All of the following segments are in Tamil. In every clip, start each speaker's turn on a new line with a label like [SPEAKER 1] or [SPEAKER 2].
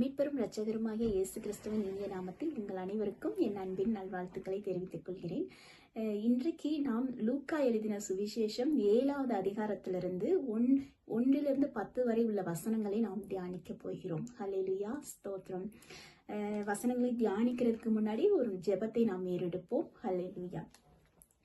[SPEAKER 1] மீட்பெரும் இரட்சகருமாகிய இயேசு கிறிஸ்துவின் இனிய நாமத்தில் உங்கள் அனைவருக்கும் என் அன்பின் நல்வாழ்த்துக்களை தெரிவித்துக் கொள்கிறேன் இன்றைக்கு நாம் லூக்கா எழுதின சுவிசேஷம் ஏழாவது அதிகாரத்திலிருந்து ஒன் ஒன்றிலிருந்து பத்து வரை உள்ள வசனங்களை நாம் தியானிக்க போகிறோம் ஹலெலுயா ஸ்தோத்ரம் வசனங்களை தியானிக்கிறதுக்கு முன்னாடி ஒரு ஜெபத்தை நாம் ஏறெடுப்போம் ஹலெலுயா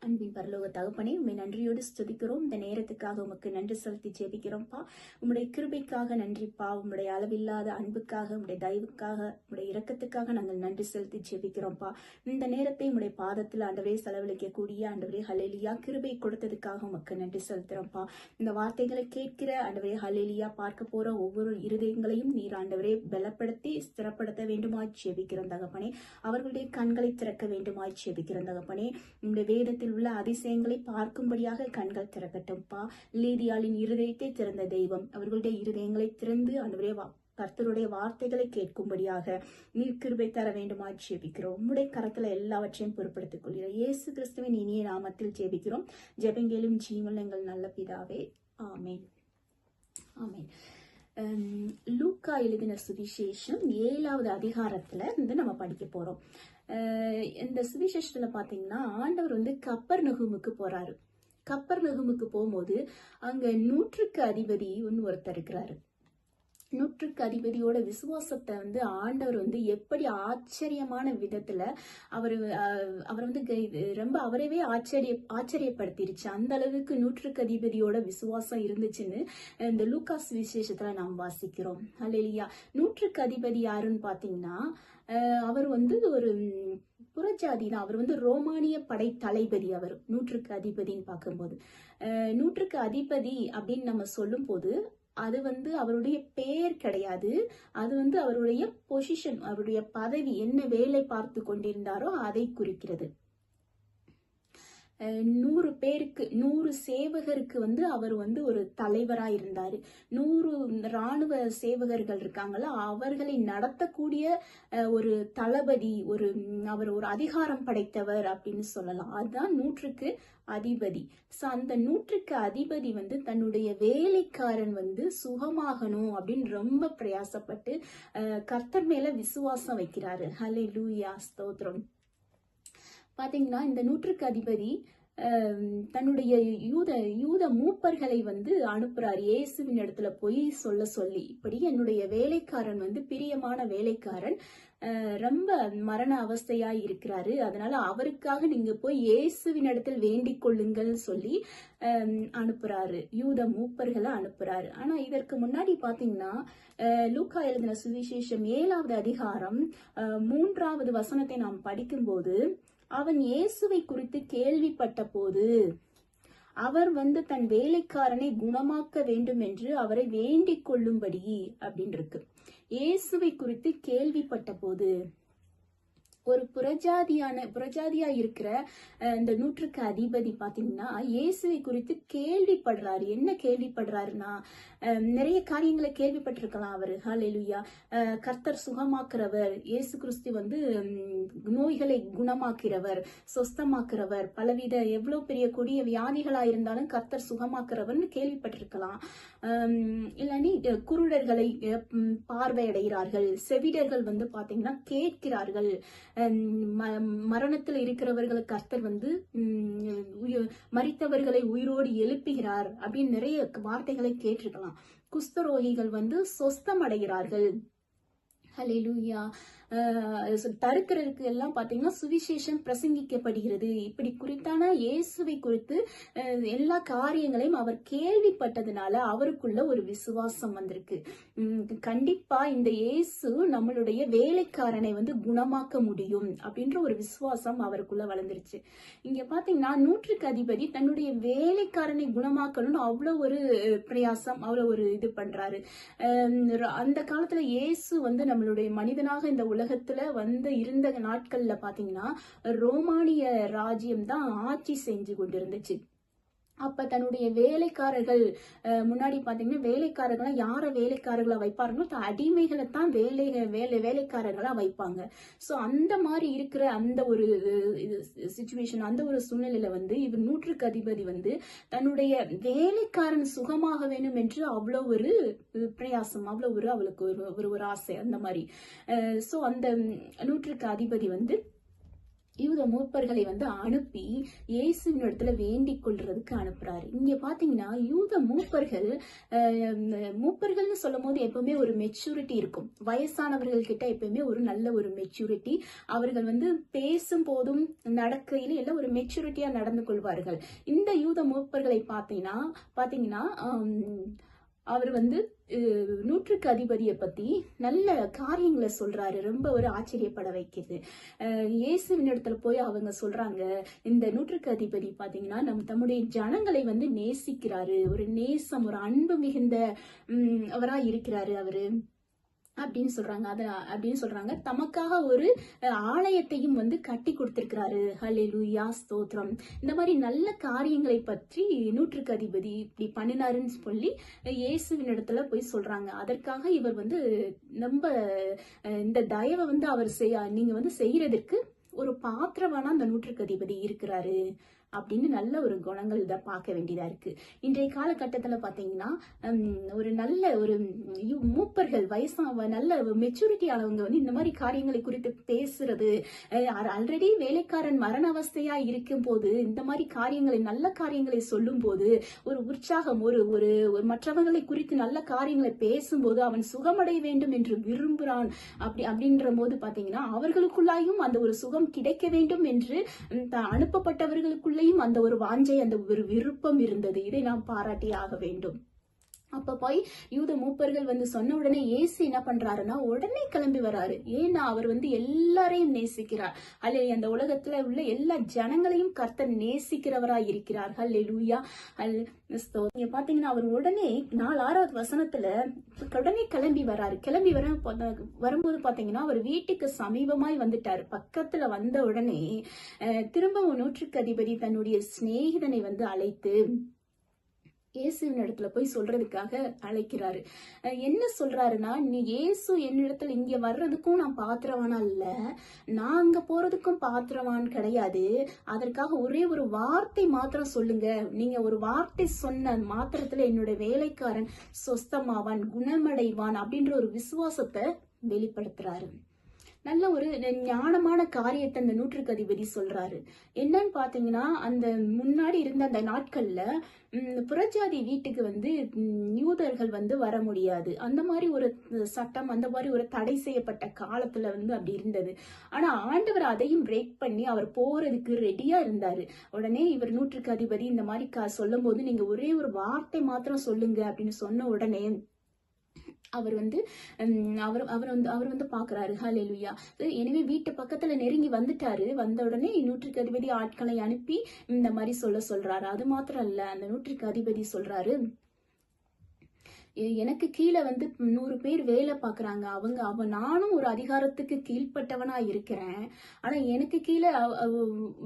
[SPEAKER 1] அன்பின் பரலோக தகப்பனே உண்மை நன்றியோடு ஸ்துதிக்கிறோம் இந்த நேரத்துக்காக உமக்கு நன்றி செலுத்தி ஜெபிக்கிறோம்ப்பா உங்களுடைய கிருபைக்காக நன்றிப்பா உங்களுடைய அளவில்லாத அன்புக்காக உங்களுடைய தயவுக்காக உங்களுடைய இரக்கத்துக்காக நாங்கள் நன்றி செலுத்தி ஜெபிக்கிறோம்ப்பா இந்த நேரத்தை உடைய பாதத்தில் ஆண்டவரே செலவழிக்கக்கூடிய ஆண்டவரே ஹலேலியா கிருபை கொடுத்ததுக்காக உமக்கு நன்றி செலுத்துகிறோம்ப்பா இந்த வார்த்தைகளை கேட்கிற ஆண்டவரே ஹலேலியா பார்க்க போற ஒவ்வொரு இருதயங்களையும் நீர் ஆண்டவரே பலப்படுத்தி ஸ்திரப்படுத்த வேண்டுமாய் ஜெபிக்கிறோம் தகப்பனே அவர்களுடைய கண்களை திறக்க வேண்டுமா ஜெபிக்கிறோம் தகப்பனே இந்த வேதத்தில் உலகத்தில் உள்ள அதிசயங்களை பார்க்கும்படியாக கண்கள் திறக்கட்டும் பா லீதியாளின் இருதயத்தை திறந்த தெய்வம் அவர்களுடைய இருதயங்களை திறந்து வா கர்த்தருடைய வார்த்தைகளை கேட்கும்படியாக நீர் கிருபை தர வேண்டுமா ஜெபிக்கிறோம் உம்முடைய கரத்தில் எல்லாவற்றையும் பொருட்படுத்திக் கொள்கிறோம் இயேசு கிறிஸ்துவின் இனிய நாமத்தில் ஜெபிக்கிறோம் ஜெபங்கேலும் ஜீவன் எங்கள் நல்ல பிதாவே ஆமேன் ஆமேன் லூக்கா எழுதின சுவிசேஷம் ஏழாவது அதிகாரத்தில் வந்து நம்ம படிக்க போகிறோம் இந்த சுவிசேஷத்தில் பாத்தீங்கன்னா ஆண்டவர் வந்து கப்பர் நகுமுக்கு போகிறாரு கப்பர் நகுமுக்கு போகும்போது அங்கே நூற்றுக்கு அதிபதி ஒன்று ஒருத்தர் இருக்கிறாரு நூற்றுக்கு அதிபதியோட விசுவாசத்தை வந்து ஆண்டவர் வந்து எப்படி ஆச்சரியமான விதத்துல அவர் அவர் வந்து ரொம்ப அவரவே ஆச்சரிய ஆச்சரியப்படுத்திருச்சு அந்த அளவுக்கு நூற்றுக்கு அதிபதியோட விசுவாசம் இருந்துச்சுன்னு இந்த லூகாஸ் விசேஷத்துல நாம் வாசிக்கிறோம் அல்லையா நூற்றுக்கு அதிபதி யாருன்னு பாத்தீங்கன்னா அவர் வந்து ஒரு புறஜாதி தான் அவர் வந்து ரோமானிய படை தளபதி அவர் நூற்றுக்கு அதிபதின்னு பார்க்கும்போது நூற்றுக்கு அதிபதி அப்படின்னு நம்ம சொல்லும் போது அது வந்து அவருடைய பெயர் கிடையாது அது வந்து அவருடைய பொசிஷன் அவருடைய பதவி என்ன வேலை பார்த்து கொண்டிருந்தாரோ அதை குறிக்கிறது நூறு பேருக்கு நூறு சேவகருக்கு வந்து அவர் வந்து ஒரு தலைவராக இருந்தார் நூறு இராணுவ சேவகர்கள் இருக்காங்களா அவர்களை நடத்தக்கூடிய ஒரு தளபதி ஒரு அவர் ஒரு அதிகாரம் படைத்தவர் அப்படின்னு சொல்லலாம் அதுதான் நூற்றுக்கு அதிபதி ஸோ அந்த நூற்றுக்கு அதிபதி வந்து தன்னுடைய வேலைக்காரன் வந்து சுகமாகணும் அப்படின்னு ரொம்ப பிரயாசப்பட்டு கர்த்தர் மேல விசுவாசம் வைக்கிறாரு ஹலே லூயா ஸ்தோத்ரம் பார்த்தீங்கன்னா இந்த நூற்றுக்கு அதிபதி தன்னுடைய யூத யூத மூப்பர்களை வந்து அனுப்புறார் இயேசுவின் இடத்துல போய் சொல்ல சொல்லி இப்படி என்னுடைய வேலைக்காரன் வந்து பிரியமான வேலைக்காரன் ரொம்ப மரண அவஸ்தையா இருக்கிறாரு அதனால அவருக்காக நீங்க போய் இயேசுவின் இடத்தில் வேண்டிக் கொள்ளுங்கள் சொல்லி அனுப்புறாரு யூத மூப்பர்களை அனுப்புறாரு ஆனா இதற்கு முன்னாடி பாத்தீங்கன்னா லூக்கா எழுதின சுவிசேஷம் ஏழாவது அதிகாரம் மூன்றாவது வசனத்தை நாம் படிக்கும்போது அவன் இயேசுவை குறித்து கேள்விப்பட்ட போது அவர் வந்து தன் வேலைக்காரனை குணமாக்க வேண்டும் என்று அவரை வேண்டிக் கொள்ளும்படி அப்படின்னு இருக்கு இயேசுவை குறித்து கேள்விப்பட்ட போது ஒரு புரஜாதியான புரஜாதியா இருக்கிற இந்த நூற்றுக்கு அதிபதி பாத்தீங்கன்னா இயேசுவை குறித்து கேள்விப்படுறாரு என்ன கேள்விப்படுறாருன்னா நிறைய காரியங்களை கேள்விப்பட்டிருக்கலாம் அவரு ஹாலேலுயா கர்த்தர் சுகமாக்குறவர் இயேசு கிறிஸ்து வந்து நோய்களை குணமாக்கிறவர் சொஸ்தமாக்குறவர் பலவித எவ்வளவு பெரிய கொடிய வியாதிகளா இருந்தாலும் கர்த்தர் சுகமாக்குறவர்னு கேள்விப்பட்டிருக்கலாம் இல்லைன்னு குருடர்களை பார்வையடைகிறார்கள் செவிடர்கள் வந்து பார்த்தீங்கன்னா கேட்கிறார்கள் மரணத்தில் இருக்கிறவர்களை கர்த்தர் வந்து மறித்தவர்களை உயிரோடு எழுப்புகிறார் அப்படின்னு நிறைய வார்த்தைகளை கேட்டிருக்கலாம் குஸ்தரோகிகள் வந்து சொஸ்தம் அடைகிறார்கள் ஹலெலுயா தடுக்கிறதுக்கு எல்லாம் பார்த்தீங்கன்னா சுவிசேஷம் பிரசங்கிக்கப்படுகிறது இப்படி குறித்தான இயேசுவை குறித்து எல்லா காரியங்களையும் அவர் கேள்விப்பட்டதுனால அவருக்குள்ள ஒரு விசுவாசம் வந்திருக்கு கண்டிப்பா இந்த இயேசு நம்மளுடைய வேலைக்காரனை வந்து குணமாக்க முடியும் அப்படின்ற ஒரு விசுவாசம் அவருக்குள்ள வளர்ந்துருச்சு இங்க பாத்தீங்கன்னா நூற்றுக்கு அதிபதி தன்னுடைய வேலைக்காரனை குணமாக்கணும்னு அவ்வளவு ஒரு பிரயாசம் அவ்வளவு ஒரு இது பண்றாரு அந்த காலத்துல இயேசு வந்து நம்மளுடைய மனிதனாக இந்த உலகத்தில் வந்து இருந்த நாட்களில் பார்த்தீங்கன்னா ரோமானிய ராஜ்யம் தான் ஆட்சி செஞ்சு கொண்டிருந்துச்சு அப்ப தன்னுடைய வேலைக்காரர்கள் முன்னாடி பாத்தீங்கன்னா வேலைக்காரர்கள் யார வேலைக்காரர்களா வைப்பாருங்களோ அடிமைகளை தான் வேலை வேலை வேலைக்காரர்களா வைப்பாங்க ஸோ அந்த மாதிரி இருக்கிற அந்த ஒரு சுச்சுவேஷன் அந்த ஒரு சூழ்நிலையில வந்து இவர் நூற்றுக்கு அதிபதி வந்து தன்னுடைய வேலைக்காரன் சுகமாக வேணும் என்று அவ்வளோ ஒரு பிரயாசம் அவ்வளோ ஒரு அவளுக்கு ஒரு ஒரு ஆசை அந்த மாதிரி ஸோ அந்த நூற்றுக்கு அதிபதி வந்து யூத மூப்பர்களை வந்து அனுப்பி இயேசுவின் இடத்துல வேண்டிக் கொள்றதுக்கு அனுப்புறாரு இங்க பாத்தீங்கன்னா யூத மூப்பர்கள் மூப்பர்கள்னு சொல்லும் போது எப்பவுமே ஒரு மெச்சூரிட்டி இருக்கும் வயசானவர்கள் கிட்ட எப்பயுமே ஒரு நல்ல ஒரு மெச்சூரிட்டி அவர்கள் வந்து பேசும் போதும் நடக்கையில எல்லாம் ஒரு மெச்சூரிட்டியா நடந்து கொள்வார்கள் இந்த யூத மூப்பர்களை பார்த்தீங்கன்னா பாத்தீங்கன்னா அவர் வந்து நூற்றுக்கு அதிபதியை பத்தி நல்ல காரியங்களை சொல்றாரு ரொம்ப ஒரு ஆச்சரியப்பட வைக்கிறது இயேசுவின் இடத்துல போய் அவங்க சொல்றாங்க இந்த நூற்றுக்கு அதிபதி பாத்தீங்கன்னா நம் தம்முடைய ஜனங்களை வந்து நேசிக்கிறாரு ஒரு நேசம் ஒரு அன்பு மிகுந்த அவரா இருக்கிறாரு அவரு அப்படின்னு சொல்றாங்க அத அப்படின்னு சொல்றாங்க தமக்காக ஒரு ஆலயத்தையும் வந்து கட்டி கொடுத்திருக்கிறாரு ஹலே யாஸ்தோத்ரம் ஸ்தோத்ரம் இந்த மாதிரி நல்ல காரியங்களை பற்றி நூற்றுக்கு அதிபதி இப்படி பண்ணினாருன்னு சொல்லி இயேசுவின் இடத்துல போய் சொல்றாங்க அதற்காக இவர் வந்து ரொம்ப இந்த தயவை வந்து அவர் செய்ய நீங்க வந்து செய்யறதுக்கு ஒரு பாத்திரவானா அந்த நூற்றுக்கு அதிபதி இருக்கிறாரு அப்படின்னு நல்ல ஒரு குணங்கள் இதை பார்க்க வேண்டியதாக இருக்குது இன்றைய காலகட்டத்தில் பார்த்தீங்கன்னா ஒரு நல்ல ஒரு மூப்பர்கள் வயசாக நல்ல மெச்சூரிட்டி ஆனவங்க வந்து இந்த மாதிரி காரியங்களை குறித்து பேசுறது ஆல்ரெடி வேலைக்காரன் மரண அவஸ்தையாக இருக்கும் போது இந்த மாதிரி காரியங்களை நல்ல காரியங்களை சொல்லும் போது ஒரு உற்சாகம் ஒரு ஒரு மற்றவர்களை குறித்து நல்ல காரியங்களை பேசும்போது அவன் சுகமடைய வேண்டும் என்று விரும்புகிறான் அப்படி அப்படின்ற போது பார்த்தீங்கன்னா அவர்களுக்குள்ளாயும் அந்த ஒரு சுகம் கிடைக்க வேண்டும் என்று அனுப்பப்பட்டவர்களுக்குள்ள உள்ளேயும் அந்த ஒரு வாஞ்சை அந்த ஒரு விருப்பம் இருந்தது இதை நாம் பாராட்டியாக வேண்டும் அப்ப போய் யூத மூப்பர்கள் வந்து சொன்ன உடனே ஏசு என்ன பண்றாருன்னா உடனே கிளம்பி வராரு ஏன்னா அவர் வந்து எல்லாரையும் நேசிக்கிறார் அல்ல அந்த உலகத்துல உள்ள எல்லா ஜனங்களையும் கர்த்தர் நேசிக்கிறவரா இருக்கிறார் ஹல்லே லூயா அல் நீங்க பாத்தீங்கன்னா அவர் உடனே நாலு ஆறாவது வசனத்துல உடனே கிளம்பி வராரு கிளம்பி வர வரும்போது பாத்தீங்கன்னா அவர் வீட்டுக்கு சமீபமாய் வந்துட்டாரு பக்கத்துல வந்த உடனே திரும்பவும் நூற்றுக்கு அதிபதி தன்னுடைய சிநேகிதனை வந்து அழைத்து இயேசுவின் இடத்துல போய் சொல்றதுக்காக அழைக்கிறாரு என்ன சொல்றாருன்னா நீ இயேசு என்னிடத்துல இங்க வர்றதுக்கும் நான் பாத்திரவானா இல்ல நான் அங்க போறதுக்கும் பாத்திரவான் கிடையாது அதற்காக ஒரே ஒரு வார்த்தை மாத்திரம் சொல்லுங்க நீங்க ஒரு வார்த்தை சொன்ன மாத்திரத்துல என்னோட வேலைக்காரன் சொஸ்தமாவான் குணமடைவான் அப்படின்ற ஒரு விசுவாசத்தை வெளிப்படுத்துறாரு நல்ல ஒரு ஞானமான காரியத்தை அந்த நூற்றுக்கு அதிபதி சொல்றாரு என்னன்னு பாத்தீங்கன்னா அந்த முன்னாடி இருந்த அந்த நாட்கள்ல புறஜாதி வீட்டுக்கு வந்து யூதர்கள் வந்து வர முடியாது அந்த மாதிரி ஒரு சட்டம் அந்த மாதிரி ஒரு தடை செய்யப்பட்ட காலத்துல வந்து அப்படி இருந்தது ஆனா ஆண்டவர் அதையும் பிரேக் பண்ணி அவர் போறதுக்கு ரெடியா இருந்தாரு உடனே இவர் நூற்றுக்கு அதிபதி இந்த மாதிரி சொல்லும் போது நீங்க ஒரே ஒரு வார்த்தை மாத்திரம் சொல்லுங்க அப்படின்னு சொன்ன உடனே அவர் வந்து அவர் அவர் வந்து அவர் வந்து பார்க்குறாரு ஹலெலுயா எனவே வீட்டு பக்கத்தில் நெருங்கி வந்துட்டாரு வந்த உடனே நூற்றுக்கு அதிபதி ஆட்களை அனுப்பி இந்த மாதிரி சொல்ல சொல்கிறாரு அது மாத்திரம் இல்லை அந்த நூற்றுக்கு அதிபதி சொல்கிறாரு எனக்கு கீழே வந்து நூறு பேர் வேலை பார்க்குறாங்க அவங்க அவ நானும் ஒரு அதிகாரத்துக்கு கீழ்ப்பட்டவனா இருக்கிறேன் ஆனால் எனக்கு கீழே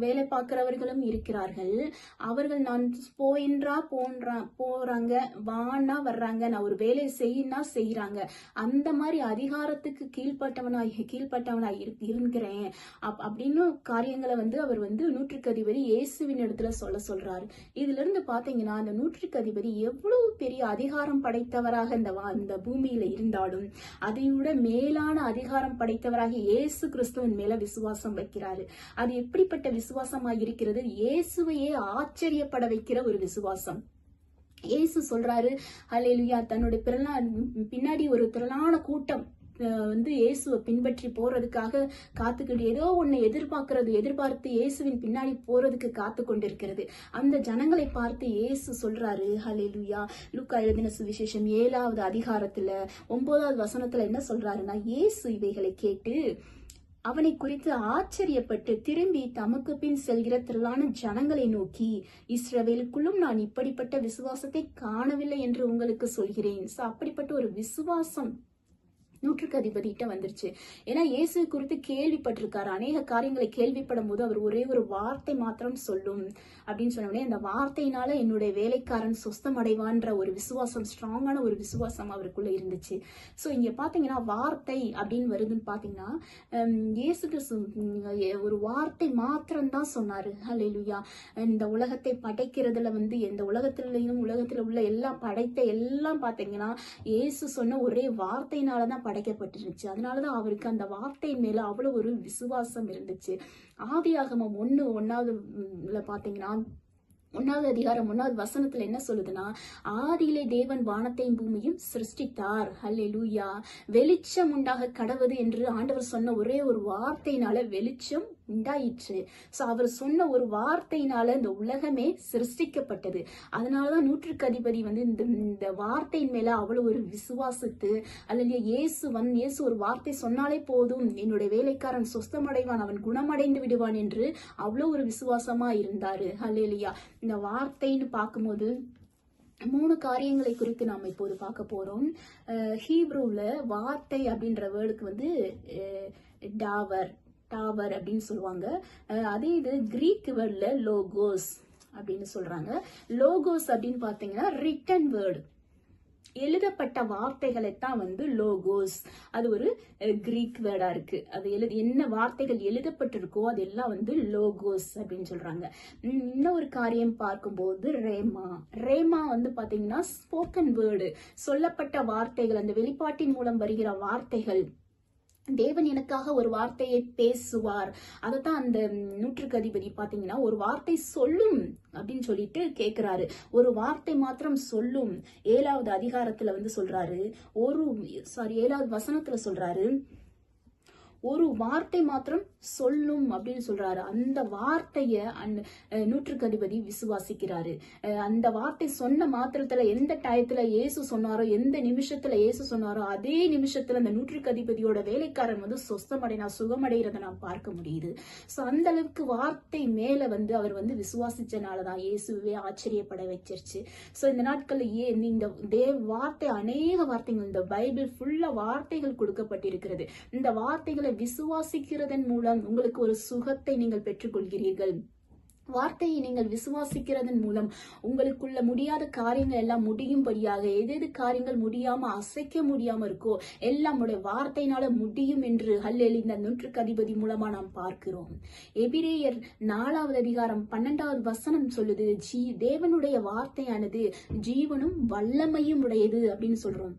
[SPEAKER 1] வேலை பார்க்குறவர்களும் இருக்கிறார்கள் அவர்கள் நான் போயின்றா போன்றா போறாங்க வான்னா வர்றாங்க நான் ஒரு வேலை செய்யினா செய்கிறாங்க அந்த மாதிரி அதிகாரத்துக்கு கீழ்ப்பட்டவனா கீழ்ப்பட்டவனா இருக்கிறேன் அப் அப்படின்னு காரியங்களை வந்து அவர் வந்து நூற்றுக்கு அதிபதி இயேசுவின் இடத்துல சொல்ல சொல்றாரு இதுல இருந்து பாத்தீங்கன்னா அந்த நூற்றுக்கு அதிபதி எவ்வளவு பெரிய அதிகாரம் படைத்த படைத்தவராக இந்த இந்த பூமியில இருந்தாலும் அதை விட மேலான அதிகாரம் படைத்தவராக இயேசு கிறிஸ்துவின் மேல விசுவாசம் வைக்கிறாரு அது எப்படிப்பட்ட விசுவாசமாக இருக்கிறது இயேசுவையே ஆச்சரியப்பட வைக்கிற ஒரு விசுவாசம் இயேசு சொல்றாரு அலையிலுயா தன்னுடைய பிறலா பின்னாடி ஒரு திரளான கூட்டம் வந்து இயேசுவை பின்பற்றி போறதுக்காக காத்துக்கிட்டு ஏதோ ஒன்று எதிர்பார்க்கறது எதிர்பார்த்து இயேசுவின் பின்னாடி போறதுக்கு காத்து கொண்டிருக்கிறது அந்த ஜனங்களை பார்த்து இயேசு சொல்றாரு ஹலே லுயா லுக்கா எழுதின சுவிசேஷம் ஏழாவது அதிகாரத்துல ஒன்பதாவது வசனத்துல என்ன சொல்றாருன்னா இயேசு இவைகளை கேட்டு அவனை குறித்து ஆச்சரியப்பட்டு திரும்பி தமக்கு பின் செல்கிற திரளான ஜனங்களை நோக்கி இஸ்ரவேலுக்குள்ளும் நான் இப்படிப்பட்ட விசுவாசத்தை காணவில்லை என்று உங்களுக்கு சொல்கிறேன் அப்படிப்பட்ட ஒரு விசுவாசம் நூற்றுக்கு அதிபதிகிட்ட வந்துருச்சு ஏன்னா இயேசு குறித்து கேள்விப்பட்டிருக்காரு அநேக காரியங்களை கேள்விப்படும் போது அவர் ஒரே ஒரு வார்த்தை மாத்திரம் சொல்லும் அப்படின்னு சொன்னோடனே அந்த வார்த்தையினால என்னுடைய வேலைக்காரன் சொஸ்தம் அடைவான்ற ஒரு விசுவாசம் ஸ்ட்ராங்கான ஒரு விசுவாசம் அவருக்குள்ள இருந்துச்சு ஸோ இங்க பாத்தீங்கன்னா வார்த்தை அப்படின்னு வருதுன்னு பாத்தீங்கன்னா இயேசு ஒரு வார்த்தை மாத்திரம் தான் சொன்னாரு ஹலெலுயா இந்த உலகத்தை படைக்கிறதுல வந்து எந்த உலகத்திலையும் உலகத்துல உள்ள எல்லாம் படைத்த எல்லாம் பாத்தீங்கன்னா இயேசு சொன்ன ஒரே வார்த்தையினாலதான் தான் படைக்கப்பட்டிருச்சு அதனால தான் அவருக்கு அந்த வார்த்தை மேலே அவ்வளோ ஒரு விசுவாசம் இருந்துச்சு ஆவியாகமம் ஒன்று ஒன்றாவதுல பார்த்தீங்கன்னா ஒன்றாவது அதிகாரம் ஒன்றாவது வசனத்தில் என்ன சொல்லுதுன்னா ஆதியிலே தேவன் வானத்தையும் பூமியும் சிருஷ்டித்தார் ஹல்லே லூயா வெளிச்சம் உண்டாக கடவுது என்று ஆண்டவர் சொன்ன ஒரே ஒரு வார்த்தையினால வெளிச்சம் உண்டாயிற்று ஸோ அவர் சொன்ன ஒரு வார்த்தையினால இந்த உலகமே சிருஷ்டிக்கப்பட்டது அதனாலதான் நூற்றுக்கு அதிபதி வந்து இந்த இந்த வார்த்தையின் மேல அவ்வளவு ஒரு விசுவாசத்து அல்லது இயேசு வந்து இயேசு ஒரு வார்த்தை சொன்னாலே போதும் என்னுடைய வேலைக்காரன் சொஸ்தமடைவான் அவன் குணமடைந்து விடுவான் என்று அவ்வளோ ஒரு விசுவாசமா இருந்தாரு அல்லையா இந்த வார்த்தைன்னு பார்க்கும்போது மூணு காரியங்களை குறித்து நாம் இப்போது பார்க்க போகிறோம் ஹீப்ரூவில் வார்த்தை அப்படின்ற வேர்டுக்கு வந்து டாவர் டாவர் அப்படின்னு சொல்லுவாங்க அதே இது கிரீக் வேர்டில் லோகோஸ் அப்படின்னு சொல்றாங்க லோகோஸ் அப்படின்னு பார்த்தீங்கன்னா ரிட்டன் வேர்டு எழுதப்பட்ட வார்த்தைகளை தான் வந்து லோகோஸ் அது ஒரு கிரீக் வேர்டா இருக்கு அது எழுது என்ன வார்த்தைகள் எழுதப்பட்டிருக்கோ அதெல்லாம் வந்து லோகோஸ் அப்படின்னு சொல்றாங்க இன்னொரு காரியம் பார்க்கும்போது ரேமா ரேமா வந்து பாத்தீங்கன்னா ஸ்போக்கன் வேர்டு சொல்லப்பட்ட வார்த்தைகள் அந்த வெளிப்பாட்டின் மூலம் வருகிற வார்த்தைகள் தேவன் எனக்காக ஒரு வார்த்தையை பேசுவார் அதைத்தான் அந்த நூற்றுக்கு அதிபதி பார்த்தீங்கன்னா ஒரு வார்த்தை சொல்லும் அப்படின்னு சொல்லிட்டு கேட்குறாரு ஒரு வார்த்தை மாத்திரம் சொல்லும் ஏழாவது அதிகாரத்துல வந்து சொல்றாரு ஒரு சாரி ஏழாவது வசனத்துல சொல்றாரு ஒரு வார்த்தை மாத்திரம் சொல்லும் அப்படின்னு சொல்றாரு அந்த வார்த்தைய அந்த நூற்றுக்கு அதிபதி விசுவாசிக்கிறாரு அந்த வார்த்தை சொன்ன மாத்திரத்துல எந்த டயத்துல இயேசு சொன்னாரோ எந்த நிமிஷத்துல இயேசு சொன்னாரோ அதே நிமிஷத்துல அந்த நூற்றுக்கு அதிபதியோட வேலைக்காரன் வந்து சொஸ்தமடைனா சுகமடைகிறத நான் பார்க்க முடியுது ஸோ அந்த அளவுக்கு வார்த்தை மேல வந்து அவர் வந்து விசுவாசிச்சனாலதான் இயேசுவே ஆச்சரியப்பட வச்சிருச்சு ஸோ இந்த நாட்கள்ல ஏ இந்த தேவ வார்த்தை அநேக வார்த்தைகள் இந்த பைபிள் ஃபுல்லா வார்த்தைகள் கொடுக்கப்பட்டிருக்கிறது இந்த வார்த்தைகளை விசுவாசிக்கிறதன் மூலம் உங்களுக்கு ஒரு சுகத்தை நீங்கள் பெற்றுக்கொள்கிறீர்கள் வார்த்தையை நீங்கள் விசுவாசிக்கிறதன் மூலம் உங்களுக்குள்ள முடியாத காரியங்கள் எல்லாம் முடியும்படியாக எது எது காரியங்கள் முடியாம அசைக்க முடியாம இருக்கோ எல்லாம் உடைய வார்த்தையினால முடியும் என்று ஹல்லேல் இந்த நூற்றுக்கு அதிபதி மூலமா நாம் பார்க்கிறோம் எபிரேயர் நாலாவது அதிகாரம் பன்னெண்டாவது வசனம் சொல்லுது ஜீ தேவனுடைய வார்த்தையானது ஜீவனும் வல்லமையும் உடையது அப்படின்னு சொல்றோம்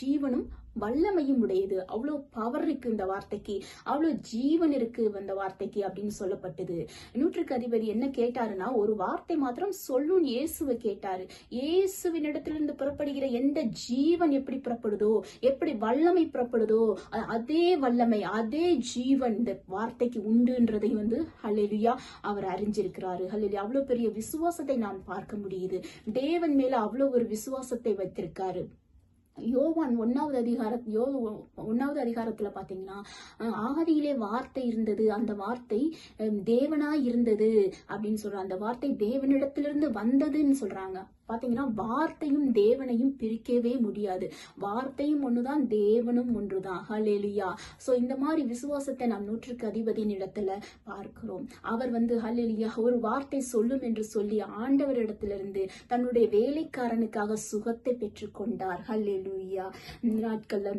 [SPEAKER 1] ஜீவனும் வல்லமையும் உடையது அவ்வளோ பவர் இருக்கு இந்த வார்த்தைக்கு அவ்வளோ ஜீவன் இருக்கு இந்த வார்த்தைக்கு அப்படின்னு சொல்லப்பட்டது நூற்றுக்கு அதிபதி என்ன கேட்டாருன்னா ஒரு வார்த்தை மாத்திரம் சொல்லும் இயேசுவை கேட்டாரு இயேசுவின் இடத்திலிருந்து புறப்படுகிற எந்த ஜீவன் எப்படி புறப்படுதோ எப்படி வல்லமை புறப்படுதோ அதே வல்லமை அதே ஜீவன் இந்த வார்த்தைக்கு உண்டுன்றதை வந்து ஹலெலியா அவர் அறிஞ்சிருக்கிறாரு ஹலெலியா அவ்வளோ பெரிய விசுவாசத்தை நாம் பார்க்க முடியுது தேவன் மேல அவ்வளோ ஒரு விசுவாசத்தை வைத்திருக்காரு யோவான் ஒன்னாவது அதிகார யோ ஒன்னாவது அதிகாரத்துல பாத்தீங்கன்னா ஆதியிலே வார்த்தை இருந்தது அந்த வார்த்தை தேவனா இருந்தது அப்படின்னு சொல்ற அந்த வார்த்தை தேவனிடத்திலிருந்து வந்ததுன்னு சொல்றாங்க பார்த்தீங்கன்னா வார்த்தையும் தேவனையும் பிரிக்கவே முடியாது வார்த்தையும் ஒன்றுதான் தேவனும் ஒன்றுதான் ஹலெலியா ஸோ இந்த மாதிரி விசுவாசத்தை நாம் நூற்றுக்கு அதிபதியின் இடத்துல பார்க்கிறோம் அவர் வந்து ஹலெலியா ஒரு வார்த்தை சொல்லும் என்று சொல்லி ஆண்டவரிடத்திலிருந்து தன்னுடைய வேலைக்காரனுக்காக சுகத்தை பெற்றுக்கொண்டார் ஹலெலுயா நாட்கள்ல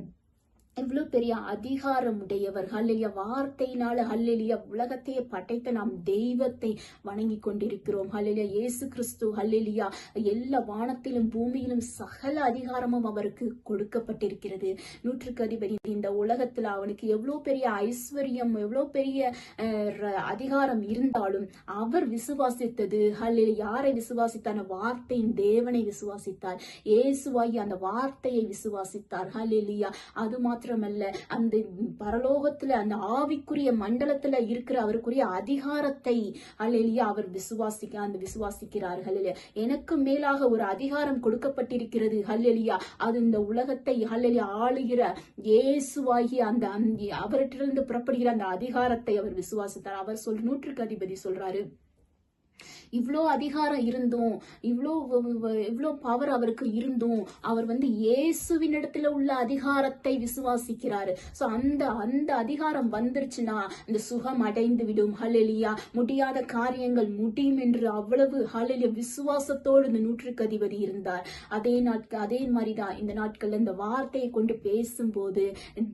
[SPEAKER 1] எவ்வளவு பெரிய அதிகாரம் உடையவர் ஹல்லிய வார்த்தையினால ஹல்லிலிய உலகத்தையே படைத்த நாம் தெய்வத்தை வணங்கி கொண்டிருக்கிறோம் ஹல்லிலியா இயேசு கிறிஸ்து ஹல்லிலியா எல்லா வானத்திலும் பூமியிலும் சகல அதிகாரமும் அவருக்கு கொடுக்கப்பட்டிருக்கிறது நூற்றுக்கு அதிபதி இந்த உலகத்தில் அவனுக்கு எவ்வளோ பெரிய ஐஸ்வர்யம் எவ்வளோ பெரிய அதிகாரம் இருந்தாலும் அவர் விசுவாசித்தது ஹல்லில் யாரை விசுவாசித்தான வார்த்தையின் தேவனை விசுவாசித்தார் இயேசுவாகி அந்த வார்த்தையை விசுவாசித்தார் ஹல்லிலியா அது மாத்திரம் மாத்திரமல்ல அந்த பரலோகத்துல அந்த ஆவிக்குரிய மண்டலத்துல இருக்கிற அவருக்குரிய அதிகாரத்தை அல்லையா அவர் விசுவாசிக்க அந்த விசுவாசிக்கிறார்கள் இல்லையா எனக்கு மேலாக ஒரு அதிகாரம் கொடுக்கப்பட்டிருக்கிறது ஹல்லெலியா அது இந்த உலகத்தை ஹல்லெலியா ஆளுகிற இயேசுவாகி அந்த அவர்கிட்ட இருந்து புறப்படுகிற அந்த அதிகாரத்தை அவர் விசுவாசித்தார் அவர் சொல் நூற்றுக்கு அதிபதி சொல்றாரு இவ்வளோ அதிகாரம் இருந்தும் இவ்வளோ இவ்வளோ பவர் அவருக்கு இருந்தும் அவர் வந்து இடத்துல உள்ள அதிகாரத்தை விசுவாசிக்கிறாரு ஸோ அந்த அந்த அதிகாரம் வந்துருச்சுன்னா இந்த சுகம் அடைந்து விடும் ஹலலியா முடியாத காரியங்கள் முடியும் என்று அவ்வளவு ஹலலிய விசுவாசத்தோடு இந்த நூற்றுக்கு அதிபதி இருந்தார் அதே நாட்கள் அதே மாதிரி தான் இந்த நாட்கள்ல இந்த வார்த்தையை கொண்டு பேசும்போது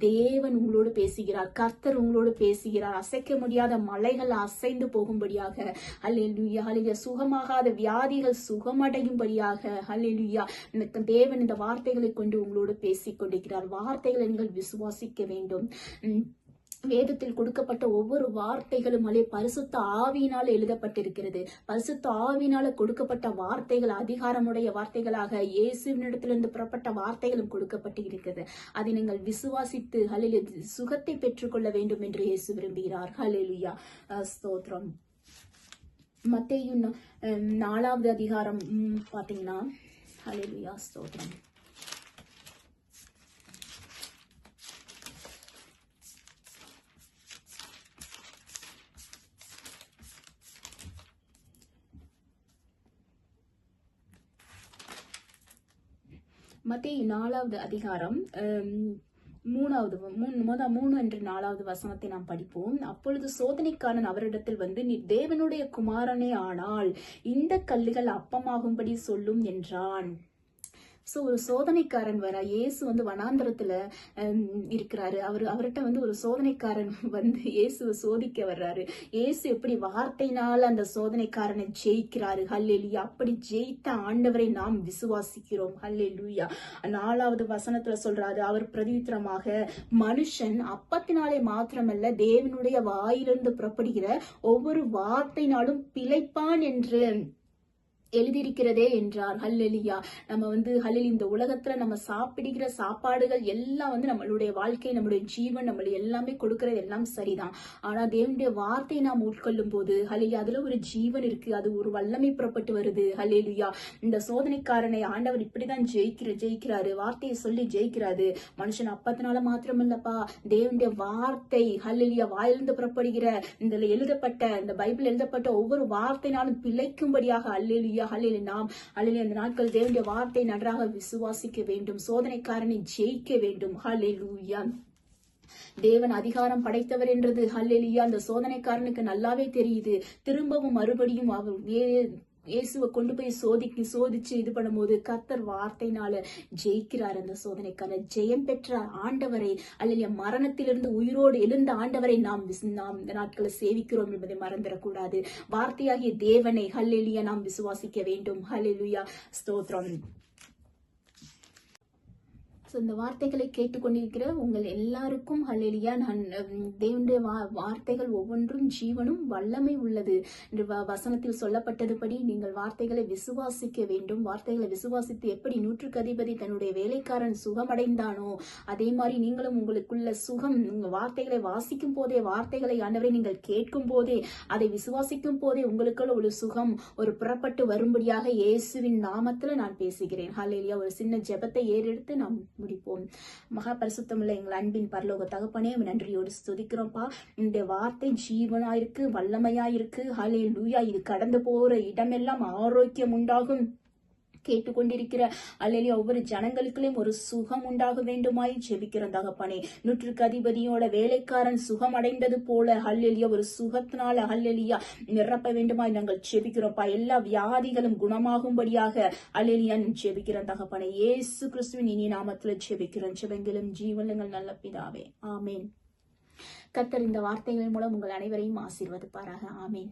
[SPEAKER 1] தேவன் உங்களோடு பேசுகிறார் கர்த்தர் உங்களோடு பேசுகிறார் அசைக்க முடியாத மலைகள் அசைந்து போகும்படியாக அல்ல ஹலெலுயா சுகமாகாத வியாதிகள் சுகமடையும்படியாக ஹலெலுயா எனக்கு தேவன் இந்த வார்த்தைகளை கொண்டு உங்களோடு பேசிக் கொண்டிருக்கிறார் வார்த்தைகளை நீங்கள் விசுவாசிக்க வேண்டும் வேதத்தில் கொடுக்கப்பட்ட ஒவ்வொரு வார்த்தைகளும் அலே பரிசுத்த ஆவியினால் எழுதப்பட்டிருக்கிறது பரிசுத்த ஆவியினால் கொடுக்கப்பட்ட வார்த்தைகள் அதிகாரமுடைய வார்த்தைகளாக இயேசுவினிடத்திலிருந்து புறப்பட்ட வார்த்தைகளும் கொடுக்கப்பட்டு இருக்கிறது அதை நீங்கள் விசுவாசித்து ஹலில் சுகத்தை பெற்றுக்கொள்ள வேண்டும் என்று இயேசு விரும்புகிறார் ஹலிலுயா ஸ்தோத்ரம் மத்தேயும் um, நாலாவது அதிகாரம் பார்த்தீங்கன்னா ஹலிலுயா ஸ்தோத்திரம் மத்திய நாலாவது அதிகாரம் மூணாவது மூணு முத மூணு என்று நாலாவது வசனத்தை நாம் படிப்போம் அப்பொழுது சோதனைக்கான அவரிடத்தில் வந்து நீ தேவனுடைய குமாரனே ஆனால் இந்த கல்லுகள் அப்பமாகும்படி சொல்லும் என்றான் ஸோ ஒரு சோதனைக்காரன் வர இயேசு வந்து வனாந்திரத்தில் இருக்கிறாரு அவர் அவர்கிட்ட வந்து ஒரு சோதனைக்காரன் வந்து இயேசுவை சோதிக்க வர்றாரு இயேசு எப்படி வார்த்தையினால் அந்த சோதனைக்காரனை ஜெயிக்கிறாரு ஹல்லெலுயா அப்படி ஜெயித்த ஆண்டவரை நாம் விசுவாசிக்கிறோம் ஹல்லெலுயா நாலாவது வசனத்தில் சொல்றாரு அவர் பிரதித்திரமாக மனுஷன் அப்பத்தினாலே மாத்திரமல்ல தேவனுடைய வாயிலிருந்து புறப்படுகிற ஒவ்வொரு வார்த்தையினாலும் பிழைப்பான் என்று எழுதியிருக்கிறதே என்றார் ஹல்லெலியா நம்ம வந்து ஹல்லெலி இந்த உலகத்துல நம்ம சாப்பிடுகிற சாப்பாடுகள் எல்லாம் வந்து நம்மளுடைய வாழ்க்கை நம்மளுடைய ஜீவன் நம்மளுடைய எல்லாமே கொடுக்கறது எல்லாம் சரிதான் ஆனா தேவனுடைய வார்த்தையை நாம் உட்கொள்ளும் போது ஹல்லெலியா அதுல ஒரு ஜீவன் இருக்கு அது ஒரு வல்லமை புறப்பட்டு வருது ஹல்லெலியா இந்த சோதனைக்காரனை ஆண்டவர் இப்படிதான் ஜெயிக்கிற ஜெயிக்கிறாரு வார்த்தையை சொல்லி ஜெயிக்கிறாரு மனுஷன் அப்பத்தினால மாத்திரம் இல்லப்பா தேவனுடைய வார்த்தை ஹல்லெலியா வாயிலிருந்து புறப்படுகிற இந்த எழுதப்பட்ட இந்த பைபிள் எழுதப்பட்ட ஒவ்வொரு வார்த்தைனாலும் பிழைக்கும்படியாக அல்லெலியா ஹலெலுயா நாம் அந்த நாட்கள் தேவனுடைய வார்த்தை நன்றாக விசுவாசிக்க வேண்டும் சோதனைக்காரனை ஜெயிக்க வேண்டும் ஹலெலுயா தேவன் அதிகாரம் படைத்தவர் என்றது ஹல்லெலியா அந்த சோதனைக்காரனுக்கு நல்லாவே தெரியுது திரும்பவும் மறுபடியும் அவர் இயேசுவை கொண்டு போய் சோதிக்கு சோதிச்சு இது பண்ணும்போது கத்தர் வார்த்தைனால ஜெயிக்கிறார் அந்த சோதனைக்கான ஜெயம் பெற்ற ஆண்டவரை அல்ல மரணத்திலிருந்து உயிரோடு எழுந்த ஆண்டவரை நாம் நாம் நாட்களை சேவிக்கிறோம் என்பதை மறந்துடக்கூடாது வார்த்தையாகிய தேவனை ஹல்லெலியா நாம் விசுவாசிக்க வேண்டும் ஹல்லெலுயா ஸ்தோத்ரம் ஸோ இந்த வார்த்தைகளை கேட்டுக்கொண்டிருக்கிற உங்கள் எல்லாருக்கும் ஹலெலியா நான் தேவனுடைய வா வார்த்தைகள் ஒவ்வொன்றும் ஜீவனும் வல்லமை உள்ளது என்று வசனத்தில் சொல்லப்பட்டதுபடி நீங்கள் வார்த்தைகளை விசுவாசிக்க வேண்டும் வார்த்தைகளை விசுவாசித்து எப்படி நூற்றுக்கு அதிபதி தன்னுடைய வேலைக்காரன் சுகமடைந்தானோ அதே மாதிரி நீங்களும் உங்களுக்குள்ள சுகம் உங்கள் வார்த்தைகளை வாசிக்கும் போதே வார்த்தைகளை ஆண்டவரை நீங்கள் கேட்கும் போதே அதை விசுவாசிக்கும் போதே உங்களுக்குள்ள ஒரு சுகம் ஒரு புறப்பட்டு வரும்படியாக இயேசுவின் நாமத்தில் நான் பேசுகிறேன் ஹலெலியா ஒரு சின்ன ஜெபத்தை ஏறெடுத்து நாம் முடிப்போம் மகா பரிசுத்தமுள்ள எங்கள் அன்பின் பரலோக தகப்பனே நன்றியோடு ஸ்துதிக்கிறோம்ப்பா இந்த வார்த்தை ஜீவனா இருக்கு வல்லமையா இருக்கு ஹலே லூயா இது கடந்து போற இடமெல்லாம் ஆரோக்கியம் உண்டாகும் கேட்டுக்கொண்டிருக்கிற அல்லையா ஒவ்வொரு ஜனங்களுக்குள்ளேயும் ஒரு சுகம் உண்டாக வேண்டுமாய் ஜெபிக்கிறோம் தகப்பனே நூற்றுக்கு அதிபதியோட வேலைக்காரன் சுகம் அடைந்தது போல ஹல்லெலியா ஒரு சுகத்தினால ஹல்லெலியா நிரப்ப வேண்டுமாய் நாங்கள் ஜெபிக்கிறோம்ப்பா எல்லா வியாதிகளும் குணமாகும்படியாக அல்லையா ஜெபிக்கிறோம் தகப்பனே ஏசு கிறிஸ்துவின் இனி நாமத்துல ஜெபிக்கிறோம் ஜெபங்கிலும் ஜீவனங்கள் நல்ல பிதாவே ஆமேன் கத்தர் இந்த வார்த்தைகள் மூலம் உங்கள் அனைவரையும் ஆசீர்வதிப்பாராக ஆமேன்